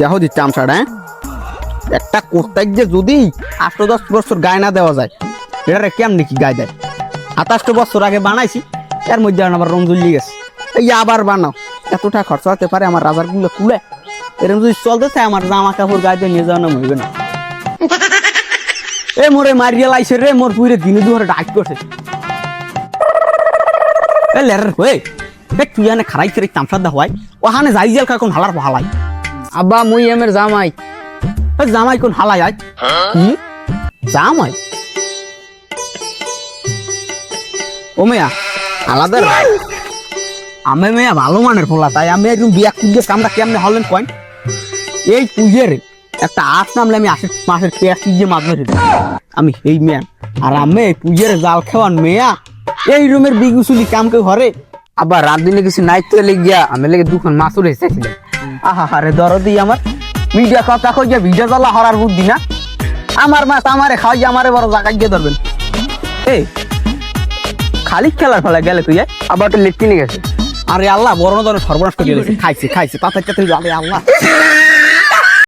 দেখো দিচ্ছে আমসাটা হ্যাঁ? একটা কোর্তাক যে যদি আট দশ বছর গায়ে না দেওয়া যায়, এটা কেমনি কি গায়ে দেয়? সাতাশটা বছর আগে বানাইছি, এর মধ্যে আর আমার রং গেছে। এই আবার বানাও, এতটা খরচা হতে পারে আমার রাজারগুলো কুলে এরকম যদি চলতেছে আমার জামা কাপড় গায়ে দিয়ে নিয়ে যাওয়া না হইবে না। এ মোরে মারিয়া লাইছে রে, মোর পুরে দিনে দুহারে ডাক করছে। এ লের হয়ে এ তুই এনে খারাইছে রে তামসা দা হয় ওখানে যাই জেল কোন হালার হালাই। আব্বা মুই এমের জামাই। জামাই কোন হালাই কি জামাই? ও মেয়া আলাদা আমি মেয়া ভালো মানের ফোলা তাই আমি একদম বিয়া কুদিয়ে কামটা কেমনে হলেন কয়েন এই পুজের একটা আট নামলে আমি আশের মাসের পেঁয়াজ দিয়ে মাছ ধরে। আমি এই মেয়া আর আমি এই পুজের জাল খাওয়ান মেয়া এই রুমের বিগুসুলি কাম কেউ ঘরে? আব্বা রাত দিনে কিছু নাই তো লেগিয়া আমি লেগে দুখন মাছ উড়ে এসেছিলাম। আহা হারে দরদি আমার। মিডিয়া কথা কই যে ভিডিও জ্বালা হরার বুদ্ধি না? আমার মাছ আমারে খাওয়াই আমারে বড় জাগাই গিয়ে ধরবেন। এই, খালি খেলার ফেলা গেলে তুই? আবার তো লেট কিনে গেছে। আরে আল্লাহ, বড় ধরনের সর্বনাশ করে দিয়েছে। খাইছে খাইছে তাতে আরে আল্লাহ।